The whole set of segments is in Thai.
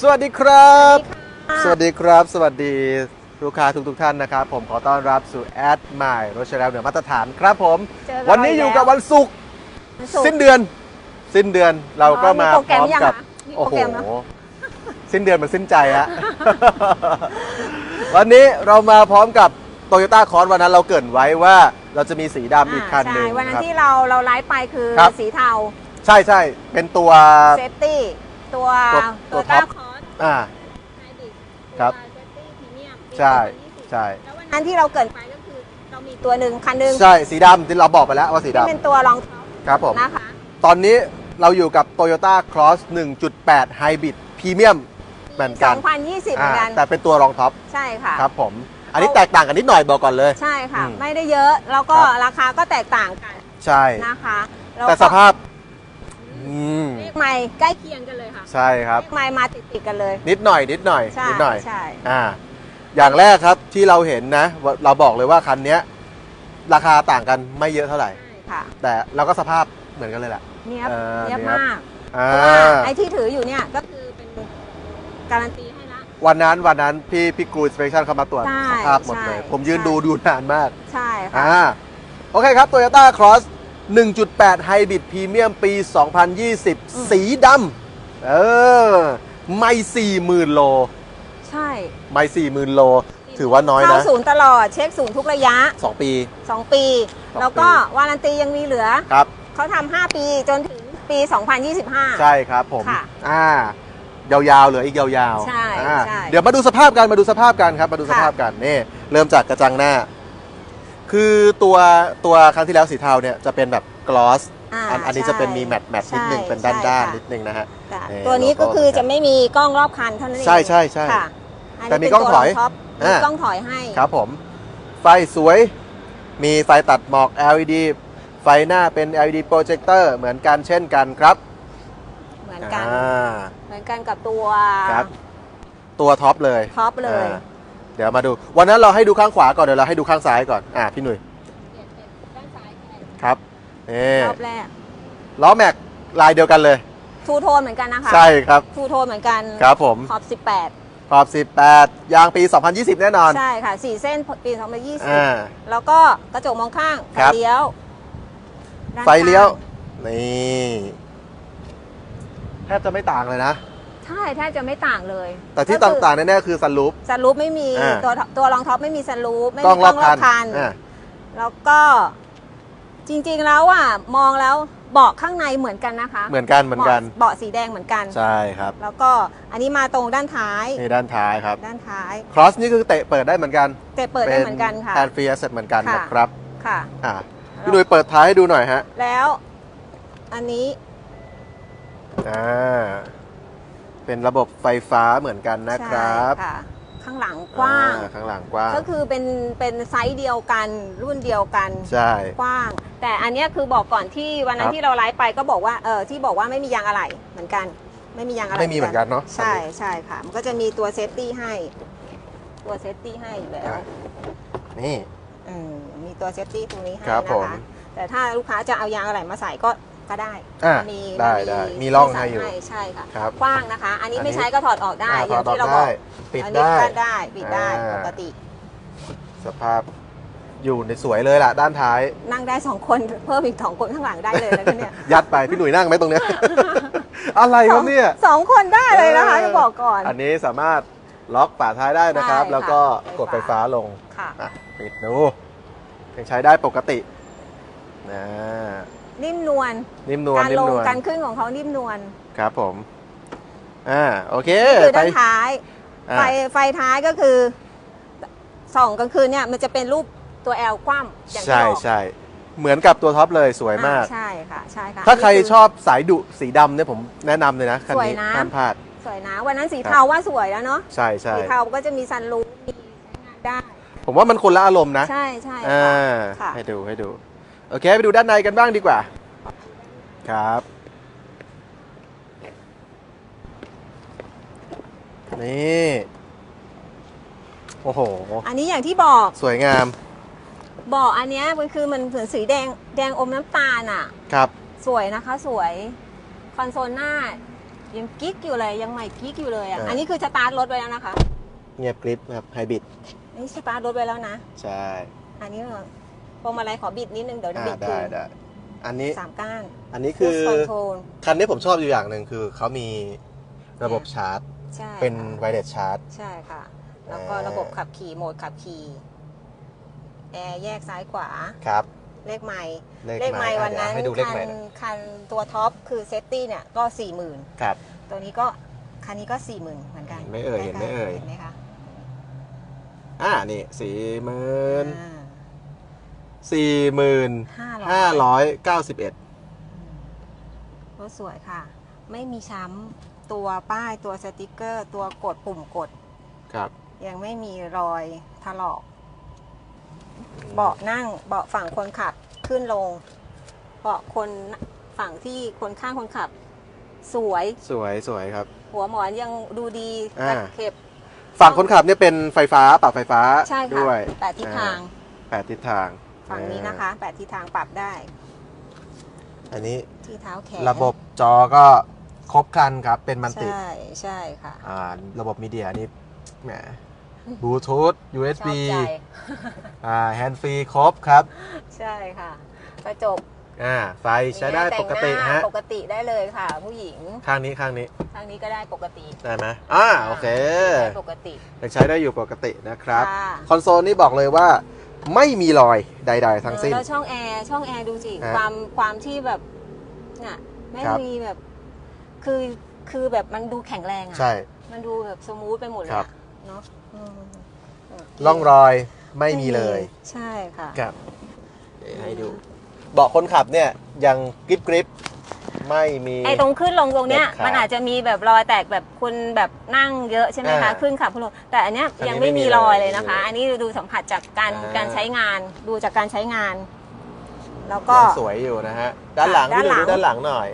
สวัสดีครับค่ะสวัสดีครับ สวัสดีลูกค้าทุกทุกๆท่านนะครับ ผมขอต้อนรับสู่แอดไมล์รถเชลเหนือมาตรฐานครับผม เจอวันนี้อยู่กับวันศุกร์วันศุกร์สิ้นเดือน สิ้นเดือนเราก็มาอ๋อมีโปรพแกรมร้อมยังกับคะมีโปโอ้รโหแกรมนะสิ้นเดือนมันสิ้นใจฮะ วันนี้เรามาพร้อมกับโตโยต้าคอร์วันนั้นเราเกรินไว้ว่าเราจะมีสีดำอีกคันหนึ่งใช่วันนั้นครับ ที่เราเราไลฟ์ไปคือครับ สีเทา ใช่ใช่เป็นตัว เซฟตี้ตัวตัวตัวท็อปคอร์ส อ่า ไฮบริดครับเซฟตี้พรีเมียมใช่ใช่ แล้ววันนั้นที่เราเกรินไปก็คือเรามีตัวหนึ่งคันหนึ่งใช่สีดำที่เราบอกไปแล้วว่าสีที่ดำเป็นตัวรองท็อปครับผม นะคะ ตอนนี้เราอยู่กับ Toyota Cross 1.8 Hybrid Premium เหมือนกัน2020 เหมือนกัน อ่าแต่เป็นตัวรองท็อปใช่ค่ะ ครับผม อันนี้แตกต่างกันนิดหน่อยบอกก่อนเลย ใช่ค่ะ อืมไม่ได้เยอะ แล้วก็ครับ ราคาก็แตกต่างกันใช่ นะคะล้วก็แต่สภาพ อืมเลขใหม่ใกล้เคียงกันเลยค่ะใช่ครับ เลขใหม่มาติดๆกันเลย นิดหน่อย นิดหน่อย ใช่นิดหน่อย ใช่ อ่า อย่างแรกครับที่เราเห็นนะว่าเราบอกเลยว่าคันเนี้ย ราคาต่างกันไม่เยอะเท่าไหร่ใช่ค่ะ แต่เราก็สภาพเหมือนกันเลยแหละ เนี้ยบเออเนี้ยบเนี๊ยบ มากอ่าเพราะว่าไอ้ที่ถืออยู่เนี่ยก็คือเป็นการันตีให้ละ วันนั้นวันนั้นพี่พี่กรูสเปคชั่นเข้ามาตรวจใช่สภาพหมดเลย ใช่ผมยืนใช่ ดูดูนานมาก ใช่ค่ะ อ่า โอเคครับ Toyota Cross 1.8 Hybrid Premium ปี 2020 สีดำเออ ไม่40,000 โล ใช่ไม่40,000 โล ถือว่าน้อยเข้านะ ศูนย์ตลอดเช็คศูนย์ทุกระยะ 2 ปี 2 ปี สองแล้วก็ปีวารันตียังมีเหลือ ครับ เขาทำ5ปีจนถึงปี 2025 ใช่ครับผม ค่ะอ่ายาวๆเหลืออีกยาวๆใช่อ่าใช่เดี๋ยวมาดูสภาพกันมาดูสภาพกันครับ มาดูสภาพกันนี่เริ่มจากกระจังหน้า คือตัวตัวครั้งที่แล้วสีเทาเนี่ยจะเป็นแบบกลอสอ่าอันอันนี้จะเป็นมีแมตต์แมตต์นิดนึงใช่เป็นด้านใช่ด้านค่ะนิดนึงนะฮะ ค่ะนี่ตัวนี้ก็โลโก้คือจะไม่มีกล้องรอบคันเท่านั้นเองใช่ใช่ใช่ค่ะนนี้แต่มีเป็นกล้องถอยตัวรท็อปมีอ่า กล้องถอยให้ครับผม ไฟสวยมีไฟตัดหมอก LED ไฟหน้าเป็น LED โปรเจคเตอร์เหมือนกันเช่นกันครับเหมือนกัน อ่า เหมือนกันกับตัวครับ ตัวท็อปเลยท็อปเลย อ่า เดี๋ยวมาดู วันนั้นเราให้ดูข้างขวาก่อนเดี๋ยวเราให้ดูข้างซ้ายก่อนอ่าพี่หนุ่ยด้านซ้ายก็ได้ครับนี่รอบแรกล้อแม็กลายเดียวกันเลยทูโทนเหมือนกันนะคะใช่ครับทูโทนเหมือนกันครับผมขอบขอบ 18 ยางปี 2020 แน่นอน18ใช่ค่ะ 4 เส้นปีอ่า2020 แล้วก็กระจกมองข้างไฟครับเลี้ยวด้านไฟเลี้ยวข้างนี่ แทบจะไม่ต่างเลยนะ ใช่แทบจะไม่ต่างเลยแต่ที่ต่างๆแน่ๆคือซันรูฟๆซันรูปไม่มีอ่า ตัวตัวรองท็อปไม่มีซันรูปไม่กล้มีองรอบคันอ่า แล้วก็จริงๆแล้วอะมองแล้วเบาะข้างในเหมือนกันนะคะเหมือนกันเหมือนกันเบาะสีแดงเหมือนกัน ใช่ครับแล้วก็อันนี้มาตรงด้านท้าย นี่ด้านท้ายครับ ด้านท้าย ครอสนี่คือเตะเปิดได้เหมือนกันแต่เปิดได้เหมือนกันค่ะ แทนฟรีแอสเซทเหมือนกันค่ะ นะครับค่ะ อ่าพี่หนุ่ยเปิดท้ายให้ดูหน่อยฮะแล้ว อันนี้อ่า เป็นระบบไฟฟ้าเหมือนกันนะครับใช่ค่ะข้างหลังกว้าง อ่ข้างหลังกว้าง ก็คือเป็นเป็นไซส์เดียวกันรุ่นเดียวกันใช่ กว้าง แต่อันเนี้ยคือบอกก่อนที่วันนั้ครันบที่เราไลฟ์ไปก็บอกว่าเออที่บอกว่าไม่มียางอะไหล่เหมือนกัน ไม่มียางอะไหล่ไม่มีเหมือนกันเนาะใช่ใช่ค่ะ มันก็จะมีตัวเซฟตี้ให้ ตัวเซฟตี้ให้อยู่แล้วอะนี่ อืมมีตัวเซฟตี้ตรงนี้ให้ครับนะผม คะ แต่ถ้าลูกค้าจะเอายางอะไหล่มาใส่ก็ ก็ได้อะมีได้ได้มีร่องให้อยู่ใช่ค่ะครับกว้างนะคะ อันนี้อันนี้ไม่ใช้ก็ถอดออกได้อ่าอย่างที่เราถบออกได้ปิดอันนี้ได้ก็ได้ปิดได้อ่าปกติ สภาพอยู่ในสวยเลยล่ะ ด้านท้าย นั่งได้สองคนเพิ่มอีกสองคนข้างหลังได้เลยนะเนี่ยยัดไปพี่หนุ่ยนั่งไหมตรงเนี้ยอะไรครับเนี่ยสองคนได้เลยนะคะเออจะบอกก่อน อันนี้สามารถล็อกฝาท้ายได้นะครับใช่ค่ะแล้วก็กดไฟฟ้าลงค่ะอะปิดดูยังใช้ได้ปกตินะ นิ่มนวลนิ่มนวลการนิ่ลมงนวลการขึ้นของเขานิ่มนวลครับผมอ่าโอเคคือไปด้านท้าย อ่าไฟไฟท้ายก็คือส่องกลางคืนเนี่ยมันจะเป็นรูปตัวแอลกว้ำอย่างที่ใช่บอกใช่เหมือนกับตัวท็อปเลยสวยมาก อ่ใช่ค่ะใช่ค่ะถ้าใครนนี้ชอบสายดุสีดำเนี่ยผมแนะนำเลยนะคันนี้สวยนะ ห้ามพลาด สวยนะวันนั้นสีครับเทาว่าสวยแล้วเนาะใช่ใช่สีเทาก็จะมีซันรูฟมีใช้งานได้ผมว่ามันคนละอารมณ์นะใช่ใช่อ่าค่ะค่ะ ให้ดูให้ดู โอเค ไปดูด้านในกันบ้างดีกว่า ครับ นี่ โอ้โห อันนี้อย่างที่บอกสวยงาม บอกอันเนี้ยมันคือมันเหมือนสีแดงแดงอมน้ำตาลอะ ครับ สวยนะคะสวยคอนโซลหน้า ยังกิ๊กอยู่เลยยังใหม่กิ๊กอยู่เลยอะ อ่า อันนี้คือสตาร์ทรถไว้แล้วนะคะ เงียบกริบครับไฮบริดนี่สตาร์ทรถไว้แล้วนะ ใช่ อันนี้ พวงมาลัยขอบิดนิดนึงเดี๋ยวอ่าบิดได้คืนได้อันนี้สามก้านอันนี้คือ คอนโทรลคันนี้ผมชอบอยู่อย่างหนึ่งคือเขามีระบบชาร์จ ใช่เป็นค่ะไวเลสชาร์จ ใช่ค่ะ แล้วก็อ่า ระบบขับขี่โหมดขับขี่แอร์แยกซ้ายขวา ครับ เลขไมล์เลขไมล์วันนั้นอะเดี๋ยวให้ดูเลขคัไมล์หน่อยคันตัวท็อปคือเซฟตี้เนี่ยก็สี่หมื่นครับ ตัวนี้ก็คันนี้ก็สี่หมื่นเหมือนกันเห็นไหมเอ่ยเห็นไหมเอ่ย เห็นไหมคะอ่านี่สี่หมื่นอ่า สี่หมื่นห้าห้าร้อยร้อยเก้าสิบเอ็ดรถสวยค่ะ ไม่มีช้ำตัวป้ายตัวสติกเกอร์ ตัวกดปุ่มกด ครับ ยังไม่มีรอยถลอก เบาะนั่งเบาะฝั่งคนขับขึ้นลง เบาะคนฝั่งที่คนข้างคนขับ สวยสวยสวยครับ หัวหมอนยังดูดีอ่าตะเข็บฝั่งคนขับเนี่ยเป็นไฟฟ้าปรับไฟฟ้าใช่ค่ะด้วยแปดทิศทางแปดทิศทาง ฝั่งนี้นะคะแปดทิศทางปรับได้ อันนี้ที่เท้าแขนระบบจอก็ครบครันครับ เป็นมันติใช่ใช่ค่ะอ่าระบบมีเดียนี่แหมบลูทูธ USB ชอบใจอ่าแฮนด์ฟรีครบครับ ใช่ค่ะ กระจกอ่าไฟใช้ได้มีแอร์ปกติแต่งหน้าฮะปกติได้เลยค่ะ ผู้หญิงข้างนี้ข้างนี้ทางนี้ก็ได้ปกติได้ไหมอ่าโอเคได้ปกติยังใช้ได้อยู่ปกตินะครับค่ะคอนโซลนี่บอกเลยว่า ไม่มีรอยใด ๆ ทั้งสิ้น แล้วช่องแอร์ช่องแอร์ดูสิฮะความความที่แบบน่ะไม่ครับ มีแบบ คือคือแบบมันดูแข็งแรงอะใช่ มันดูแบบสมูทไปหมดเลยครัอะบ เนาะอืมร่องรอยไม่มีเลยใช่ค่ะ ครับ เดี๋ยวให้ดู เบาะคนขับเนี่ยยังกริบกริบ ไม่มีไอ้ตรงขึ้นลงตรงเนี้ย เด็ดขาดมันอาจจะมีแบบรอยแตกแบบคุณแบบนั่งเยอะใช่ไหมคะอ่าขึ้นขับขึ้นลงแต่อันเนี้ยอันนี้ยังไม่ไม่มีมีรอยเลยเลยนะคะ อันนี้ดูสัมผัสจากการอ่า การใช้งานดูจากการใช้งาน แล้วก็ ยังสวยอยู่นะฮะ ด้านหลังด้านหลังพี่ดูด้านหลังหน่อย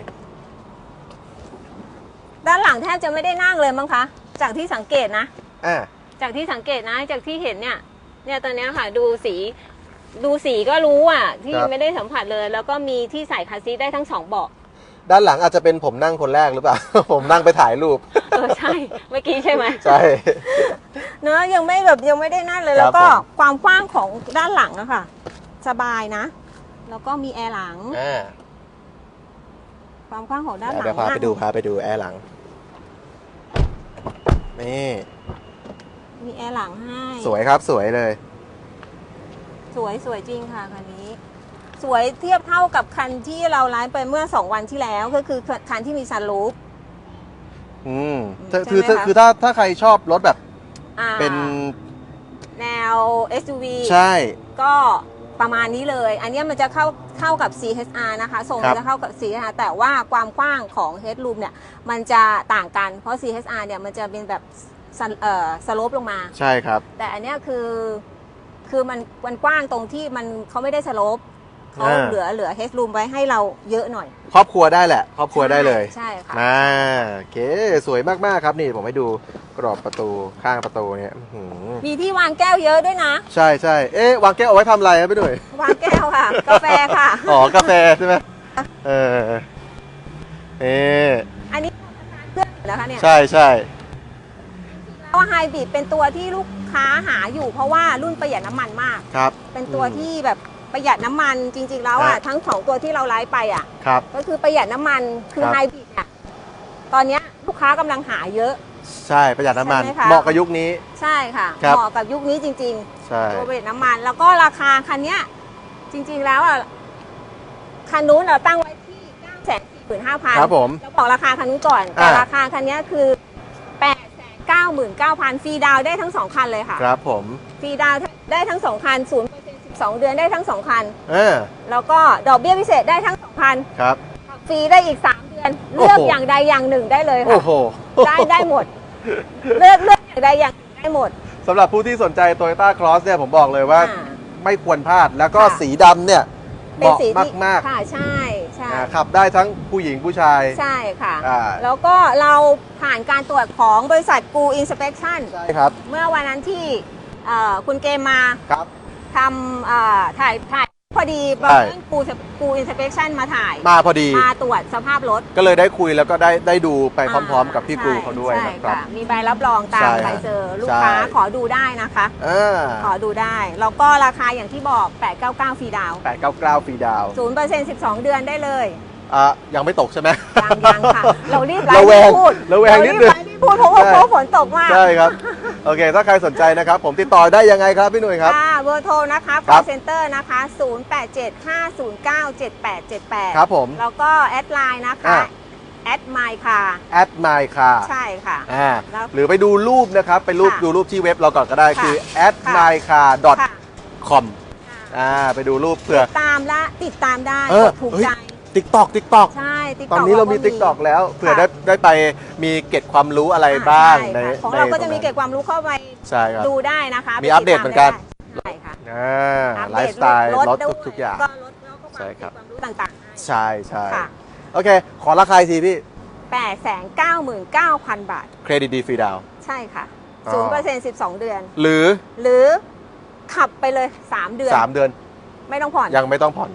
ด้านหลังแทบจะไม่ได้นั่งเลยมั้งคะจากที่สังเกตนะ อ่าจากที่สังเกตนะจากที่เห็นเนี่ย เนี่ยตอนเนี้ยค่ะดูสีดูสีก็รู้อะ ที่ครับ ไม่ได้สัมผัสเลย แล้วก็มีที่ใส่คาร์ซีทได้ทั้งสองเบาะ ด้านหลังอาจจะเป็นผมนั่งคนแรกหรือเปล่า ผมนั่งไปถ่ายรูป เออใช่ เมื่อกี้ใช่ไหม ใช่ เนอะยังไม่แบบยังไม่ได้นั่นเลย ครับแล้วก็ผม ความกว้างของด้านหลังอะค่ะ สบายนะ แล้วก็มีแอร์หลัง อ่าความกว้างของด้านหลังเดี๋ยวพาไปนะดูพาไปดูแอร์หลัง นี่ มีแอร์หลังให้ สวยครับสวยเลย สวยสวยจริงค่ะคันนี้ สวยเทียบเท่ากับคันที่เราไลฟ์ไปเมื่อ 2 วันที่แล้วก็คือคันที่มีซันรูฟ อืมใช่ไหมคือคะ คือถ้าถ้าใครชอบรถแบบอ่าเป็นแนว SUV ใช่ ก็ประมาณนี้เลย อันเนี้ยมันจะเข้าเข้ากับ CHR นะคะทรงครัมับนจะเข้ากับ CHR แต่ว่าความกว้างของ Headroom เนี่ยมันจะต่างกัน เพราะ CHR เนี่ยมันจะเป็นแบบสเอ่อสโลปลงมา ใช่ครับ แต่อันเนี้ยคือคือมันมันกว้างตรงที่มันเขาไม่ได้สโลป เขาอ่า เหลือเหลือ Headroom ไว้ให้เราเยอะหน่อย ครอบครัวได้แหละ ครอบครัวได้เลยใช่ค่ะมาโอเคสวยมากๆครับนี่ผมให้ดูกรอบประตูข้างประตูเนี่ยอื้อหือมีที่วางแก้วเยอะด้วยนะ ใช่ใช่เอ๊ะวางแก้วเอาไว้ทำอะไรครับพี่ดุยววางแก้วค่ะ กาแฟค่ะ อ๋อกาแฟใช่ไหมเออเอ๊ะอันนี้เครื่องนะคะเนี่ยใช่ใช่เพราะไฮบริดเป็นตัวที่ลูกค้าหาอยู่เพราะว่ารุ่นประหยัดน้ำมันมาก ครับเป็นตัวอืมที่แบบ ประหยัดน้ำมันจริง ๆ แล้วอะครับทั้งสองตัวที่เราไลฟ์ไปอะ ครับ ก็คือประหยัดน้ำมันคือครับ ไฮบริดอะตอนเนี้ยลูกค้ากำลังหาเยอะ ใช่ประหยัดน้ำมันใช่ไหมคะ เหมาะกับยุคนี้ ใช่ค่ะครับ เหมาะกับยุคนี้จริงใช่ ๆตัวประหยัดน้ำมัน แล้วก็ราคาคันเนี้ยจริง ๆแล้วอะคันนู้นเราตั้งไว้ที่9 4 5 0 0 0ครับผมเราบอกราคาคันนู้นก่อน แต่อ่า ราคาคันเนี้ยคือ 8 9 9 0 0 0ฟรีดาวน์ได้ทั้งสองคันเลยค่ะ ครับผม ฟรีดาวน์ได้ทั้งสองคันศูนย์สองเดือนได้ทั้งสองคัน เออแล้วก็ดอกเบี้ยพิเศษได้ทั้งสองคันครับฟรีได้อีก 3 เดือนโอ้โหเลือกอย่างใดอย่างหนึ่งได้เลยโอ้ค่ะ โหได้ได้หมด เลือกเลือกอย่างใดอย่างหนึ่งได้หมด สำหรับผู้ที่สนใจ Toyota Cross เนี่ยผมบอกเลยว่าอ่าไม่ควรพลาดแล้วก็ค่ะ สีดำเนี่ยเหเป็นมาะสีที่มากค่ะใช่ใช่ๆอ่าขับได้ทั้งผู้หญิงผู้ชาย ใช่ค่ะ อ่า แล้วก็เราผ่านการตรวจของบริษัทกูอินสเป t ชั่น ใช่ครับ เมื่อวันนั้นที่เอ่อคุณเกมมา ครับ ทำเอ่อถ่ายถ่ายพอดีบใช่อกเรื่องกูกูอินสเปคชั่นมาถ่ายมาพอดี มาตรวจสภาพรถก็เลยได้คุยแล้วก็ได้ได้ดูไปพร้อม ๆ กับพี่ใช่กูเขาด้วยใช่นะครับ ค่ะมีใบรับรองตาใช่มฮะใครเจอลูกใช่ค้าขอดูได้นะคะ อ่าขอดูได้แล้วก็ราคาอย่างที่บอก 899ฟรีดาวน์แปดเก้าเก้าฟรีดาวน์0% 12 เดือนได้เลย อะยังไม่ตกใช่ไหม ยังยังค่ะ เรารีบไลระฟ์แวรีงบพูดระแวงเรานิรีดบนึงไลฟ์รีบพูดเพราะว่าใช่เพราะฝนตกมาก ใช่ครับ โอเค ถ้าใครสนใจนะครับ ผมติดต่อได้ยังไงครับพี่หนุ่ยครับค่ะเบอร์โทรนะคะครั call บ center นะคะ 0875097878 ครับผม แล้วก็แอดไลน์นะคะอะแอดไมค์ค่ะ แอดไมค์ค่ะใช่ค่ะ อ่าแล้วหรือไปดูรูปนะครับ ไปรูปค่ะดูรูปที่เว็บเราก่อนก็ได้ค่ะคือค่ะ a d m y c a r ค่ะ com อ่าไปดูรูปเผื่อ ตามและติดตามได้เอกอดถูกเฮ้ยใจ ติ๊กตอกติ๊กตอกใช่ติ๊กตอนนี้เรามี TikTok แล้วเผื่อได้ได้ไปมีเก็บความรู้อะไรบ้างในของเราก็ในจะมีเก็บความรู้เข้าไปใช่ครับ ดูได้นะคะมีอัปเดตเหมือนกัน ใช่ค่ะอ่าอัปไลเดฟ์สไตล์รถด้วยทุกๆอย่าง ก็รถแล้วก็ใช่ครับเก็ความรู้ต่างๆใช่ใช่ค่ะโอเค ขอราคาอีกทีพี่899,000บาท เครดิตดีฟรีดาวน์ใช่ค่ะอ๋อ0% 12เดือน หรือ หรือขับไปเลย3เดือน 3 เดือนไม่ต้องผ่อน ยังไม่ต้องผ่อน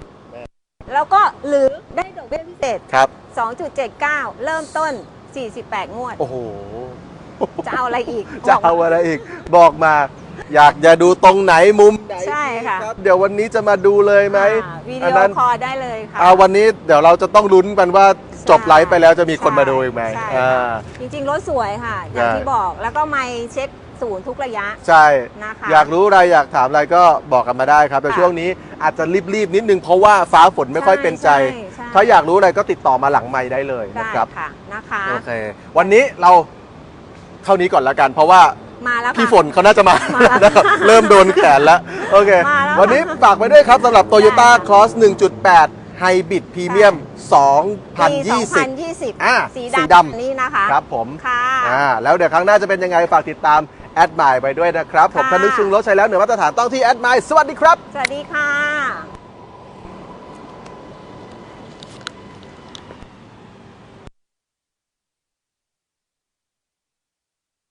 แล้วก็หรือได้ดอกเบี้ยพิเศษ ครับ 2.79 เริ่มต้น 48 งวด โอ้โห จะเอาอะไรอีกจะเอาอะไรอีก บอกมา อยากจะดูตรงไหนมุมไหนใช่ค่ะรับ เดี๋ยววันนี้จะมาดูเลยไหมอ่าวิอัดีนโอนั้นคอลได้เลยค่ะ อ่าวันนี้เดี๋ยวเราจะต้องลุ้นกันว่าจบไลฟ์ไปแล้วจะมีคนใช่มาดูอีกไหมใช่อ่าค่ะจริงๆ รถสวยค่ะ อย่างใช่ที่บอกแล้วก็ไม่เช็ค ศูนย์ทุกระยะใช่ นะคะ อยากรู้อะไรอยากถามอะไรก็บอกกันมาได้ครับ แต่ค่ะช่วงนี้อาจจะรีบๆนิดนึงเพราะว่าฟ้าฝนไม่ค่อยเป็นใจช่ช่ ถ้าอยากรู้อะไรก็ติดต่อมาหลังไม้ได้เลยได้นะครับค่ะนะคะ โอเค วันนี้เราเท่านี้ก่อนละกัน เพราะว่ามาแล้วค่ะ พี่ฝนเขาน่าจะมามาแล้วนะครับเริ่มโดนแขนแล้วโอเค มาแล้ววันนี้ฝากไปด้วยครับสำหรับ Toyota ได้ค่ะ Cross 1.8 Hybrid Premium ปี2020 2020 อ่าสีสีดำดำ นี่นะคะ ครับผม ค่ะ อ่าแล้วเดี๋ยวครั้งหน้าจะเป็นยังไงฝากติดตาม แอดไมล์ไปด้วยนะครับ ผมค่ะ ถ้านึกชุงรถใช้แล้วเหนือมาตรฐานต้องที่แอดไมล์สวัสดีครับ สวัสดีค่ะ